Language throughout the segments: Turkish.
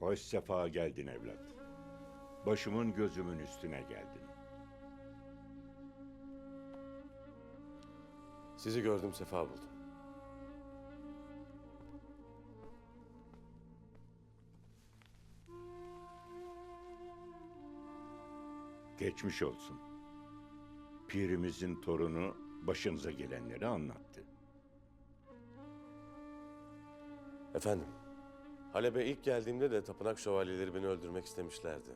Hoş sefa geldin evlat. Başımın gözümün üstüne geldin. Sizi gördüm sefa buldum. Geçmiş olsun. Pirimizin torunu başınıza gelenleri anlattı. Efendim, Halep'e ilk geldiğimde de tapınak şövalyeleri beni öldürmek istemişlerdi.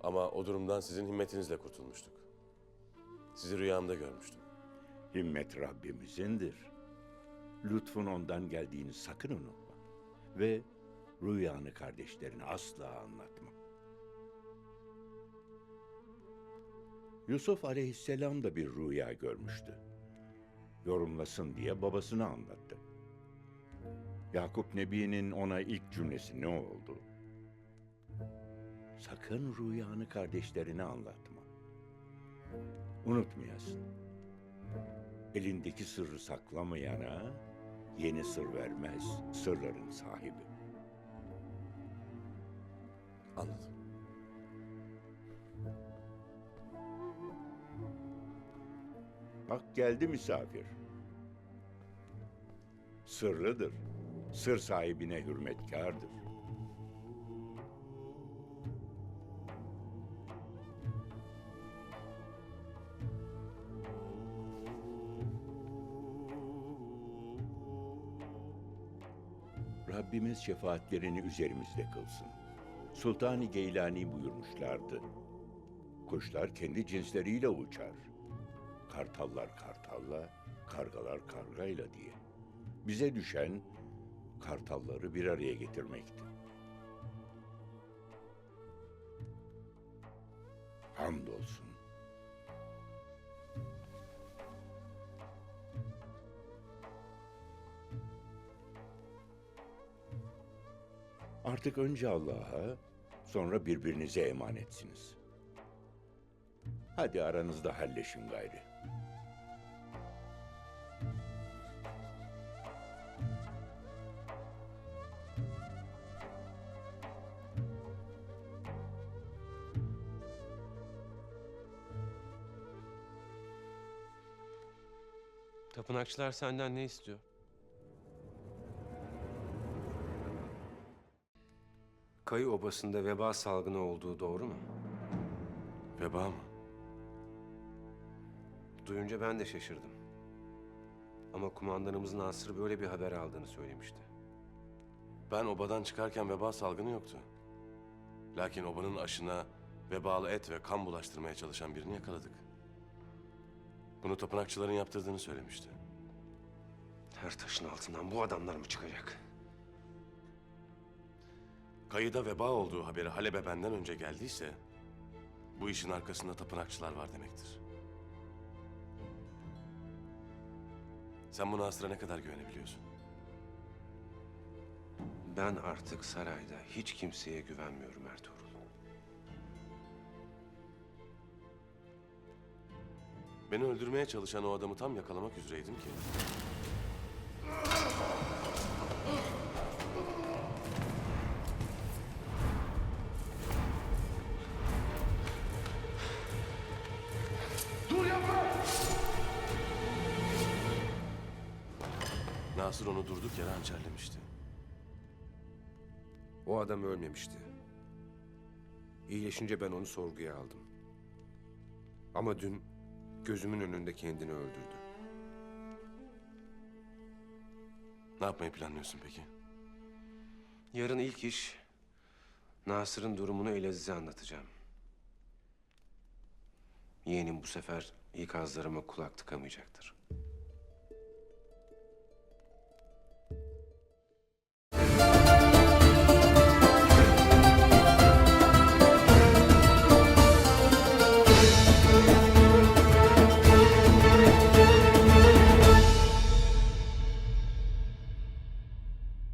Ama o durumdan sizin himmetinizle kurtulmuştuk. Sizi rüyamda görmüştüm. Himmet Rabbimizindir. Lütfun ondan geldiğini sakın unutma. Ve rüyanı kardeşlerine asla anlatma. Yusuf aleyhisselam da bir rüya görmüştü. Yorumlasın diye babasına anlattı. Yakup Nebi'nin ona ilk cümlesi ne oldu? Sakın rüyanı kardeşlerine anlatma. Unutmayasın. Elindeki sırrı saklamayana yeni sır vermez sırların sahibi. Anladım. Bak geldi misafir. Sırlıdır. Sır sahibine hürmetkardır. Rabbimiz şefaatlerini üzerimizde kılsın. Sultan-ı Geylani buyurmuşlardı. Kuşlar kendi cinsleriyle uçar. Kartallar kartalla, kargalar kargayla diye. Bize düşen kartalları bir araya getirmekti. Hamdolsun. Artık önce Allah'a, sonra birbirinize emanetsiniz. Hadi aranızda halleşin gayri. Tapınakçılar senden ne istiyor? Kayı obasında veba salgını olduğu doğru mu? Veba mı? Duyunca ben de şaşırdım. Ama kumandanımız Nasır böyle bir haber aldığını söylemişti. Ben obadan çıkarken veba salgını yoktu. Lakin obanın aşına vebalı et ve kan bulaştırmaya çalışan birini yakaladık. Bunu tapınakçıların yaptırdığını söylemişti. Her taşın altından bu adamlar mı çıkacak? Kayıda veba olduğu haberi Halep'e benden önce geldiyse... ...bu işin arkasında tapınakçılar var demektir. Sen bu Nasır'a ne kadar güvenebiliyorsun? Ben artık sarayda hiç kimseye güvenmiyorum Ertuğrul. Beni öldürmeye çalışan o adamı tam yakalamak üzereydim ki... Nasır onu durduk yere hançerlemişti. O adam ölmemişti. İyileşince ben onu sorguya aldım. Ama dün gözümün önünde kendini öldürdü. Ne yapmayı planlıyorsun peki? Yarın ilk iş Nasır'ın durumunu Elaziz'e anlatacağım. Yeğenim bu sefer ikazlarıma kulak tıkamayacaktır.